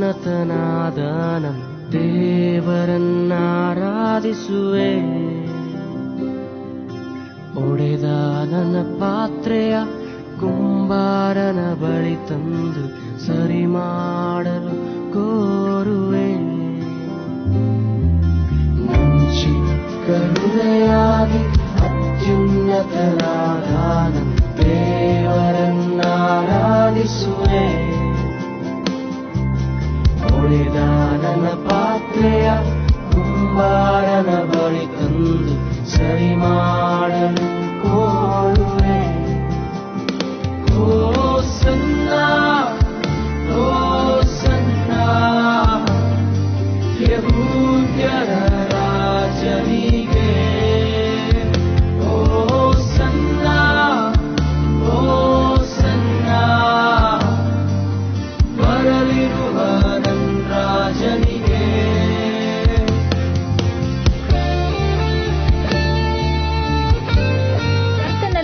ನನ್ನ ದೇವರನ್ನಾರಾಧಿಸುವೆ. ಒಡೆದ ನನ್ನ ಪಾತ್ರೆಯ ಕುಂಬಾರನ ಬಳಿ ತಂದು ಸರಿ ಮಾಡಲು ಕೋರುವೆ. ಚಿಕ್ಕ ಹೃದಯಾಗಿ ಅತ್ಯುನ್ನತನಾದ ಒಡೆದ ನನ್ನ ಪಾತ್ರೆಯ ಕುಂಬಾರನ ಬಳಿ ತಂದು ಸರಿ ಮಾಡಲು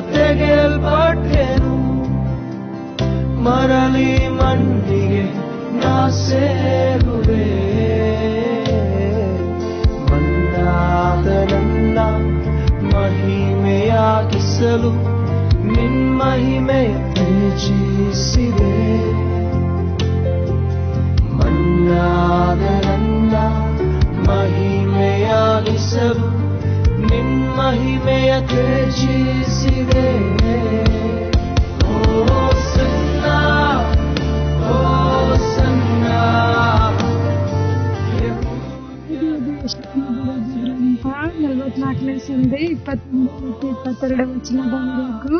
ತೆಗೆಯಲ್ಪಟ್ಟೆನು. ಮರಳಿ ಮಣ್ಣಿಗೆ ನಾ ಸೇರುವೆ. ಮಣ್ಣಾದ ನನ್ನ ಮಹಿಮೆಯಾಗಿಸಲು ನಿನ್ ಮಹಿಮೆಯ ತ್ಯಜಿಸಿದೆ. ಮಣ್ಣಾದ ನನ್ನ ಮಹಿಮೆಯಾಗಿಸಲು ನಿನ್ ಮಹಿಮೆಯ ತ್ಯಜಿಸಿದೆ ಓ ಸನ್ನ ಓ ಸನ್ನ ನಲವತ್ನಾಲ್ಕನೇ ಸಂಧೆ ಇಪ್ಪತ್ತೊಂದು ಮತ್ತು ಇಪ್ಪತ್ತೆರಡು ವಚನದವರೆಗೂ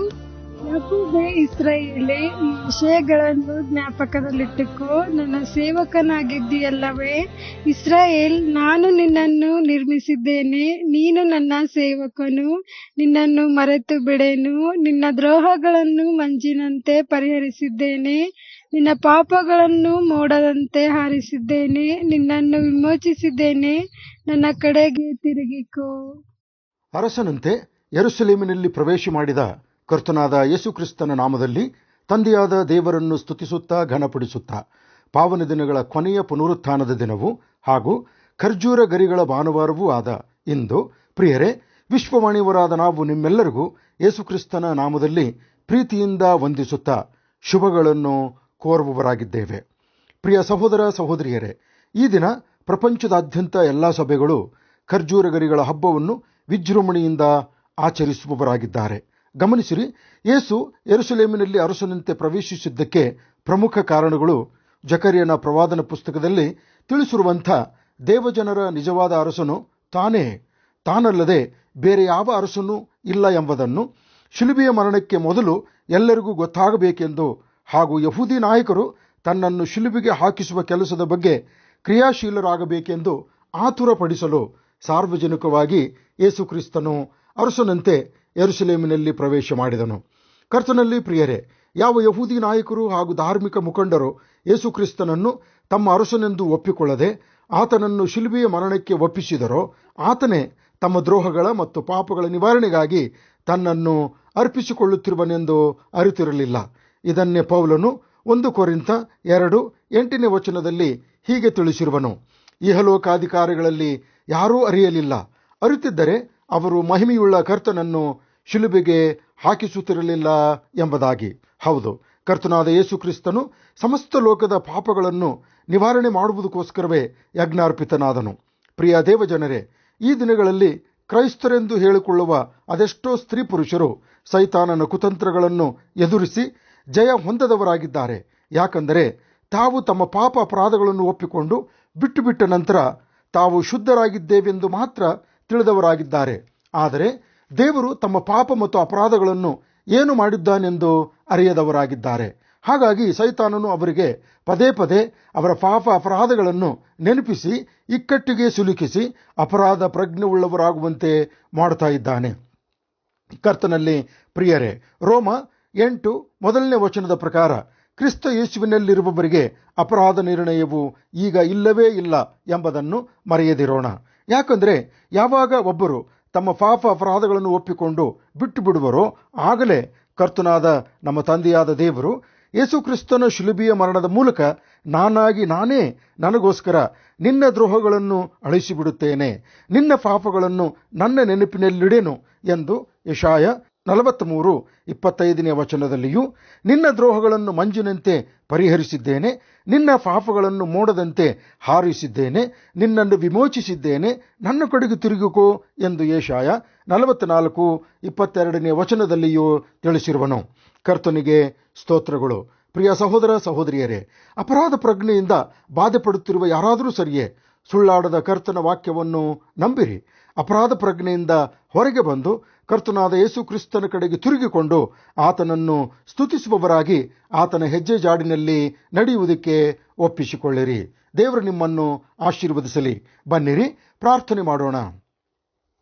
ಯಾಕೂಬೆ ಇಸ್ರಾಯೇಲೇ ಈ ವಿಷಯಗಳನ್ನು ಜ್ಞಾಪಕದಲ್ಲಿಟ್ಟುಕೋ. ನನ್ನ ಸೇವಕನಾಗಿದ್ದೀಯಲ್ಲವೇ. ಇಸ್ರಾಯೇಲ್ ನಾನು ನಿನ್ನನ್ನು ನಿರ್ಮಿಸಿದ್ದೇನೆ. ನೀನು ನನ್ನ ಸೇವಕನು. ನಿನ್ನನ್ನು ಮರೆತು ಬಿಡೆನು. ನಿನ್ನ ದ್ರೋಹಗಳನ್ನು ಮಂಜಿನಂತೆ ಪರಿಹರಿಸಿದ್ದೇನೆ. ನಿನ್ನ ಪಾಪಗಳನ್ನು ಮೋಡದಂತೆ ಹಾರಿಸಿದ್ದೇನೆ. ನಿನ್ನನ್ನು ವಿಮೋಚಿಸಿದ್ದೇನೆ. ನನ್ನ ಕಡೆಗೆ ತಿರುಗಿಕೋ. ಅರಸನಂತೆ ಯರುಸಲೇಮಿನಲ್ಲಿ ಪ್ರವೇಶ ಮಾಡಿದ ಕರ್ತನಾದ ಯೇಸುಕ್ರಿಸ್ತನ ನಾಮದಲ್ಲಿ ತಂದೆಯಾದ ದೇವರನ್ನು ಸ್ತುತಿಸುತ್ತಾ ಘನಪಡಿಸುತ್ತಾ ಪಾವನ ದಿನಗಳ ಕೊನೆಯ ಪುನರುತ್ಥಾನದ ದಿನವು ಹಾಗೂ ಖರ್ಜೂರ ಗರಿಗಳ ಭಾನುವಾರವೂ ಆದ ಇಂದು, ಪ್ರಿಯರೇ, ವಿಶ್ವವಾಣಿಯವರಾದ ನಾವು ನಿಮ್ಮೆಲ್ಲರಿಗೂ ಯೇಸುಕ್ರಿಸ್ತನ ನಾಮದಲ್ಲಿ ಪ್ರೀತಿಯಿಂದ ವಂದಿಸುತ್ತಾ ಶುಭಗಳನ್ನು ಕೋರುವವರಾಗಿದ್ದೇವೆ. ಪ್ರಿಯ ಸಹೋದರ ಸಹೋದರಿಯರೇ, ಈ ದಿನ ಪ್ರಪಂಚದಾದ್ಯಂತ ಎಲ್ಲ ಸಭೆಗಳು ಖರ್ಜೂರ ಗರಿಗಳ ಹಬ್ಬವನ್ನು ವಿಜೃಂಭಣೆಯಿಂದ ಆಚರಿಸುವವರಾಗಿದ್ದಾರೆ. ಗಮನಿಸಿರಿ, ಯೇಸು ಯೆರೂಸಲೇಮಿನಲ್ಲಿ ಅರಸನಂತೆ ಪ್ರವೇಶಿಸಿದ್ದಕ್ಕೆ ಪ್ರಮುಖ ಕಾರಣಗಳು ಜಕರಿಯನ ಪ್ರವಾದನ ಪುಸ್ತಕದಲ್ಲಿ ತಿಳಿಸಿರುವಂಥ ದೇವಜನರ ನಿಜವಾದ ಅರಸನು ತಾನೇ. ತಾನಲ್ಲದೆ ಬೇರೆ ಯಾವ ಅರಸನೂ ಇಲ್ಲ ಎಂಬುದನ್ನು ಶಿಲುಬೆಯ ಮರಣಕ್ಕೆ ಮೊದಲು ಎಲ್ಲರಿಗೂ ಗೊತ್ತಾಗಬೇಕೆಂದು ಹಾಗೂ ಯಹೂದಿ ನಾಯಕರು ತನ್ನನ್ನು ಶಿಲುಬೆಗೆ ಹಾಕಿಸುವ ಕೆಲಸದ ಬಗ್ಗೆ ಕ್ರಿಯಾಶೀಲರಾಗಬೇಕೆಂದು ಆತುರಪಡಿಸಲು ಸಾರ್ವಜನಿಕವಾಗಿ ಯೇಸುಕ್ರಿಸ್ತನು ಅರಸನಂತೆ ಯೆರೂಸಲೇಮಿನಲ್ಲಿ ಪ್ರವೇಶ ಮಾಡಿದನು. ಕರ್ತನಲ್ಲಿ ಪ್ರಿಯರೇ, ಯಾವ ಯಹೂದಿ ನಾಯಕರು ಹಾಗೂ ಧಾರ್ಮಿಕ ಮುಖಂಡರು ಯೇಸುಕ್ರಿಸ್ತನನ್ನು ತಮ್ಮ ಅರಸನೆಂದು ಒಪ್ಪಿಕೊಳ್ಳದೆ ಆತನನ್ನು ಶಿಲುಬೆಯ ಮರಣಕ್ಕೆ ಒಪ್ಪಿಸಿದರೋ, ಆತನೇ ತಮ್ಮ ದ್ರೋಹಗಳ ಮತ್ತು ಪಾಪಗಳ ನಿವಾರಣೆಗಾಗಿ ತನ್ನನ್ನು ಅರ್ಪಿಸಿಕೊಳ್ಳುತ್ತಿರುವನೆಂದು ಅರಿತಿರಲಿಲ್ಲ. ಇದನ್ನೇ ಪೌಲನು ಒಂದು ಕೊರಿಂತ ಎರಡು ಎಂಟನೇ ವಚನದಲ್ಲಿ ಹೀಗೆ ತಿಳಿಸಿರುವನು. ಇಹಲೋಕಾಧಿಕಾರಿಗಳಲ್ಲಿ ಯಾರೂ ಅರಿಯಲಿಲ್ಲ. ಅರಿತಿದ್ದರೆ ಅವರು ಮಹಿಮೆಯುಳ್ಳ ಕರ್ತನನ್ನು ಶಿಲುಬೆಗೆ ಹಾಕಿಸುತ್ತಿರಲಿಲ್ಲ ಎಂಬುದಾಗಿ. ಹೌದು, ಕರ್ತನಾದ ಯೇಸುಕ್ರಿಸ್ತನು ಸಮಸ್ತ ಲೋಕದ ಪಾಪಗಳನ್ನು ನಿವಾರಣೆ ಮಾಡುವುದಕ್ಕೋಸ್ಕರವೇ ಯಜ್ಞಾರ್ಪಿತನಾದನು. ಪ್ರಿಯ ದೇವಜನರೇ, ಈ ದಿನಗಳಲ್ಲಿ ಕ್ರೈಸ್ತರೆಂದು ಹೇಳಿಕೊಳ್ಳುವ ಅದೆಷ್ಟೋ ಸ್ತ್ರೀ ಪುರುಷರು ಸೈತಾನನ ಕುತಂತ್ರಗಳನ್ನು ಎದುರಿಸಿ ಜಯ ಹೊಂದದವರಾಗಿದ್ದಾರೆ. ಯಾಕಂದರೆ ತಾವು ತಮ್ಮ ಪಾಪ ಅಪರಾಧಗಳನ್ನು ಒಪ್ಪಿಕೊಂಡು ಬಿಟ್ಟು ಬಿಟ್ಟ ನಂತರ ತಾವು ಶುದ್ಧರಾಗಿದ್ದೇವೆಂದು ಮಾತ್ರ ತಿಳಿದವರಾಗಿದ್ದಾರೆ. ಆದರೆ ದೇವರು ತಮ್ಮ ಪಾಪ ಮತ್ತು ಅಪರಾಧಗಳನ್ನು ಏನು ಮಾಡಿದ್ದಾನೆಂದು ಅರಿಯದವರಾಗಿದ್ದಾರೆ. ಹಾಗಾಗಿ ಸೈತಾನನು ಅವರಿಗೆ ಪದೇ ಪದೇ ಅವರ ಪಾಪ ಅಪರಾಧಗಳನ್ನು ನೆನಪಿಸಿ, ಇಕ್ಕಟ್ಟಿಗೆ ಸಿಲುಕಿಸಿ, ಅಪರಾಧ ಪ್ರಜ್ಞೆ ಉಳ್ಳವರಾಗುವಂತೆ ಮಾಡ್ತಾ ಇದ್ದಾನೆ. ಕರ್ತನಲ್ಲಿ ಪ್ರಿಯರೇ, ರೋಮ ಎಂಟು ಮೊದಲನೇ ವಚನದ ಪ್ರಕಾರ ಕ್ರಿಸ್ತ ಯೇಸುವಿನಲ್ಲಿರುವವರಿಗೆ ಅಪರಾಧ ನಿರ್ಣಯವು ಈಗ ಇಲ್ಲವೇ ಇಲ್ಲ ಎಂಬುದನ್ನು ಮರೆಯದಿರೋಣ. ಯಾಕಂದ್ರೆ ಯಾವಾಗ ಒಬ್ಬರು ತಮ್ಮ ಪಾಪ ಅಪರಾಧಗಳನ್ನು ಒಪ್ಪಿಕೊಂಡು ಬಿಟ್ಟು ಬಿಡುವರೋ, ಆಗಲೇ ಕರ್ತನಾದ ನಮ್ಮ ತಂದೆಯಾದ ದೇವರು ಯೇಸು ಕ್ರಿಸ್ತನ ಶಿಲುಬಿಯ ಮರಣದ ಮೂಲಕ ನಾನಾಗಿ ನಾನೇ ನನಗೋಸ್ಕರ ನಿನ್ನ ದ್ರೋಹಗಳನ್ನು ಅಳಿಸಿಬಿಡುತ್ತೇನೆ, ನಿನ್ನ ಪಾಪಗಳನ್ನು ನನ್ನ ನೆನಪಿನಲ್ಲಿಡೆನು ಎಂದು ಯಶಾಯ ನಲವತ್ತ್ಮೂರು ಇಪ್ಪತ್ತೈದನೇ ವಚನದಲ್ಲಿಯೂ, ನಿನ್ನ ದ್ರೋಹಗಳನ್ನು ಮಂಜಿನಂತೆ ಪರಿಹರಿಸಿದ್ದೇನೆ, ನಿನ್ನ ಪಾಪಗಳನ್ನು ಮೋಡದಂತೆ ಹಾರಿಸಿದ್ದೇನೆ, ನಿನ್ನನ್ನು ವಿಮೋಚಿಸಿದ್ದೇನೆ, ನನ್ನ ಕಡೆಗೆ ತಿರುಗಿಕೋ ಎಂದು ಏಷಾಯ ನಲವತ್ತ್ನಾಲ್ಕು ಇಪ್ಪತ್ತೆರಡನೇ ವಚನದಲ್ಲಿಯೂ ತಿಳಿಸಿರುವನು. ಕರ್ತನಿಗೆ ಸ್ತೋತ್ರಗಳು. ಪ್ರಿಯ ಸಹೋದರ ಸಹೋದರಿಯರೇ, ಅಪರಾಧ ಪ್ರಜ್ಞೆಯಿಂದ ಬಾಧೆಪಡುತ್ತಿರುವ ಯಾರಾದರೂ ಸರಿಯೇ, ಸುಳ್ಳಾಡದ ಕರ್ತನ ವಾಕ್ಯವನ್ನು ನಂಬಿರಿ. ಅಪರಾಧ ಪ್ರಜ್ಞೆಯಿಂದ ಹೊರಗೆ ಬಂದು ಕರ್ತನಾದ ಯೇಸು ಕ್ರಿಸ್ತನ ಕಡೆಗೆ ತಿರುಗಿಕೊಂಡು ಆತನನ್ನು ಸ್ತುತಿಸುವವರಾಗಿ ಆತನ ಹೆಜ್ಜೆ ಜಾಡಿನಲ್ಲಿ ನಡೆಯುವುದಕ್ಕೆ ಒಪ್ಪಿಸಿಕೊಳ್ಳಿರಿ. ದೇವರು ನಿಮ್ಮನ್ನು ಆಶೀರ್ವದಿಸಲಿ. ಬನ್ನಿರಿ, ಪ್ರಾರ್ಥನೆ ಮಾಡೋಣ.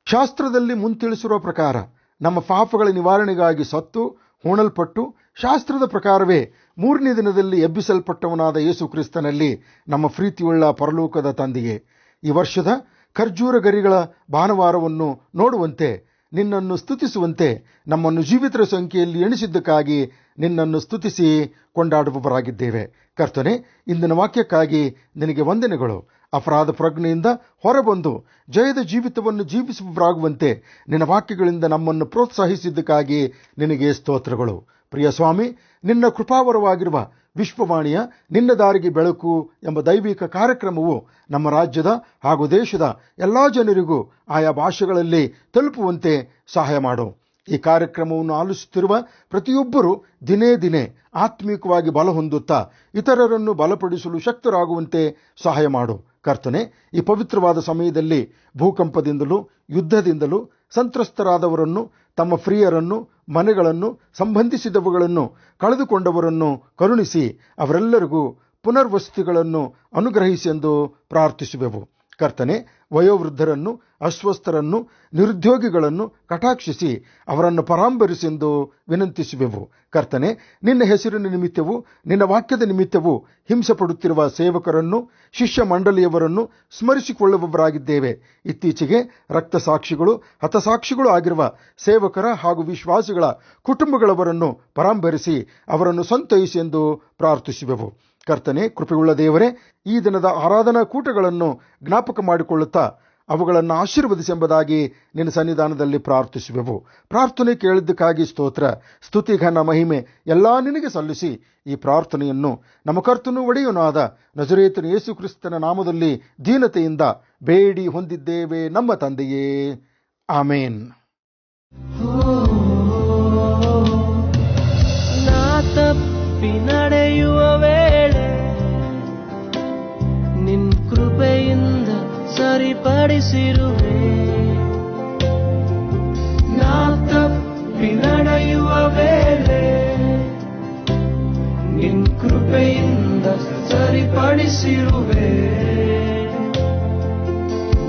ಶಾಸ್ತ್ರದಲ್ಲಿ ಮುಂತಿಳಿಸಿರುವ ಪ್ರಕಾರ, ನಮ್ಮ ಪಾಪಗಳ ನಿವಾರಣೆಗಾಗಿ ಸತ್ತು, ಹೂಣಲ್ಪಟ್ಟು ಶಾಸ್ತ್ರದ ಪ್ರಕಾರವೇ ಮೂರನೇ ದಿನದಲ್ಲಿ ಎಬ್ಬಿಸಲ್ಪಟ್ಟವನಾದ ಯೇಸು ಕ್ರಿಸ್ತನಲ್ಲಿ ನಮ್ಮ ಪ್ರೀತಿಯುಳ್ಳ ಪರಲೋಕದ ತಂದೆಯೇ. ಈ ವರ್ಷದ ಖರ್ಜೂರ ಗರಿಗಳ ಭಾನುವಾರವನ್ನು ನೋಡುವಂತೆ, ನಿನ್ನನ್ನು ಸ್ತುತಿಸುವಂತೆ, ನಮ್ಮನ್ನು ಜೀವಿತರ ಸಂಖ್ಯೆಯಲ್ಲಿ ಎಣಿಸಿದ್ದಕ್ಕಾಗಿ ನಿನ್ನನ್ನು ಸ್ತುತಿಸಿ ಕೊಂಡಾಡುವವರಾಗಿದ್ದೇವೆ. ಕರ್ತನೆ, ಇಂದಿನ ವಾಕ್ಯಕ್ಕಾಗಿ ನಿನಗೆ ವಂದನೆಗಳು. ಅಪರಾಧ ಪ್ರಜ್ಞೆಯಿಂದ ಹೊರಬಂದು ಜಯದ ಜೀವಿತವನ್ನು ಜೀವಿಸುವವರಾಗುವಂತೆ ನಿನ್ನ ವಾಕ್ಯಗಳಿಂದ ನಮ್ಮನ್ನು ಪ್ರೋತ್ಸಾಹಿಸಿದ್ದಕ್ಕಾಗಿ ನಿನಗೆ ಸ್ತೋತ್ರಗಳು. ಪ್ರಿಯ ಸ್ವಾಮಿ, ನಿನ್ನ ಕೃಪಾವರವಾಗಿರುವ ವಿಶ್ವವಾಣಿಯ ನಿನ್ನ ದಾರಿಗೆ ಬೆಳಕು ಎಂಬ ದೈವಿಕ ಕಾರ್ಯಕ್ರಮವು ನಮ್ಮ ರಾಜ್ಯದ ಹಾಗೂ ದೇಶದ ಎಲ್ಲ ಜನರಿಗೂ ಆಯಾ ಭಾಷೆಗಳಲ್ಲಿ ತಲುಪುವಂತೆ ಸಹಾಯ ಮಾಡು. ಈ ಕಾರ್ಯಕ್ರಮವನ್ನು ಆಲಿಸುತ್ತಿರುವ ಪ್ರತಿಯೊಬ್ಬರೂ ದಿನೇ ದಿನೇ ಆತ್ಮೀಕವಾಗಿ ಬಲ ಹೊಂದುತ್ತಾ ಇತರರನ್ನು ಬಲಪಡಿಸಲು ಶಕ್ತರಾಗುವಂತೆ ಸಹಾಯ ಮಾಡು. ಕರ್ತನೆ, ಈ ಪವಿತ್ರವಾದ ಸಮಯದಲ್ಲಿ ಭೂಕಂಪದಿಂದಲೂ ಯುದ್ಧದಿಂದಲೂ ಸಂತ್ರಸ್ತರಾದವರನ್ನು, ತಮ್ಮ ಪ್ರಿಯರನ್ನು ಮನೆಗಳನ್ನು ಸಂಬಂಧಿಸಿದವುಗಳನ್ನು ಕಳೆದುಕೊಂಡವರನ್ನು ಕರುಣಿಸಿ ಅವರೆಲ್ಲರಿಗೂ ಪುನರ್ವಸತಿಗಳನ್ನು ಅನುಗ್ರಹಿಸೆಂದು ಪ್ರಾರ್ಥಿಸುವೆವು. ಕರ್ತನೆ ವಯೋವೃದ್ಧರನ್ನು, ಅಸ್ವಸ್ಥರನ್ನು, ನಿರುದ್ಯೋಗಿಗಳನ್ನು ಕಟಾಕ್ಷಿಸಿ ಅವರನ್ನು ಪರಾಂಬರಿಸೆಂದು ವಿನಂತಿಸುವೆವು. ಕರ್ತನೆ, ನಿನ್ನ ಹೆಸರಿನ ನಿಮಿತ್ತವೂ, ನಿನ್ನ ವಾಕ್ಯದ ನಿಮಿತ್ತವೂ ಹಿಂಸೆ ಪಡುತ್ತಿರುವ ಸೇವಕರನ್ನು ಶಿಷ್ಯ ಮಂಡಳಿಯವರನ್ನು ಸ್ಮರಿಸಿಕೊಳ್ಳುವವರಾಗಿದ್ದೇವೆ. ಇತ್ತೀಚೆಗೆ ರಕ್ತಸಾಕ್ಷಿಗಳು, ಹತಸಾಕ್ಷಿಗಳು ಆಗಿರುವ ಸೇವಕರ ಹಾಗೂ ವಿಶ್ವಾಸಿಗಳ ಕುಟುಂಬಗಳವರನ್ನು ಪರಾಂಬರಿಸಿ ಅವರನ್ನು ಸಂತೈಸೆಂದು ಪ್ರಾರ್ಥಿಸುವೆವು. ಕರ್ತನೆ, ಕೃಪೆಯುಳ್ಳ ದೇವರೇ, ಈ ದಿನದ ಆರಾಧನಾ ಕೂಟಗಳನ್ನು ಜ್ಞಾಪಕ ಮಾಡಿಕೊಳ್ಳುತ್ತಾ, ಅವುಗಳನ್ನು ಆಶೀರ್ವದಿಸೆಂಬುದಾಗಿ ನಿನ್ನ ಸನ್ನಿಧಾನದಲ್ಲಿ ಪ್ರಾರ್ಥಿಸುವೆವು. ಪ್ರಾರ್ಥನೆ ಕೇಳಿದ್ದಕ್ಕಾಗಿ ಸ್ತೋತ್ರ ಸ್ತುತಿಘನ ಮಹಿಮೆ ಎಲ್ಲ ನಿನಗೆ ಸಲ್ಲಿಸಿ ಈ ಪ್ರಾರ್ಥನೆಯನ್ನು ನಮ್ಮ ಕರ್ತನು ಒಡೆಯನಾದ ನಜರೇತನ ಯೇಸು ಕ್ರಿಸ್ತನ ನಾಮದಲ್ಲಿ ದೀನತೆಯಿಂದ ಬೇಡಿ ಹೊಂದಿದ್ದೇವೆ ನಮ್ಮ ತಂದೆಯೇ. ಆಮೇನ್. ನಾ ಸರಿಪಡಿಸಿರುವೆ. ನಾ ತಪ್ಪಿ ನಡೆಯುವ ವೇಳೆ ನಿನ್ ಕೃಪೆಯಿಂದ ಸರಿಪಡಿಸಿರುವೆ.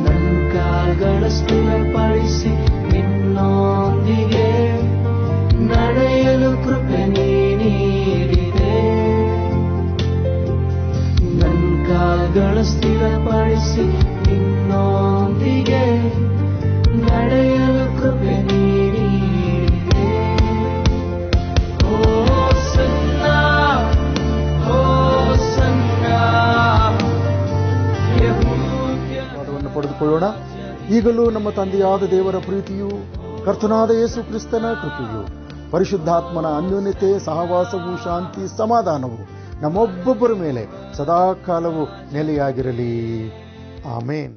ನನ್ನ ಕಾಲ್ಗಳ ಸ್ಥಿರಪಡಿಸಿ ಪಡೆದುಕೊಳ್ಳೋಣ ಈಗಲೂ ನಮ್ಮ ತಂದೆಯಾದ ದೇವರ ಪ್ರೀತಿಯು ಕರ್ತನಾದ ಯೇಸು ಕ್ರಿಸ್ತನ ಕೃಪೆಯು, ಪರಿಶುದ್ಧಾತ್ಮನ ಅನ್ಯೋನ್ಯತೆ, ಸಹವಾಸವು, ಶಾಂತಿ, ಸಮಾಧಾನವು ನಮ್ಮೊಬ್ಬೊಬ್ಬರ ಮೇಲೆ ಸದಾಕಾಲವು ನೆಲೆಯಾಗಿರಲಿ. ಆಮೇನ್.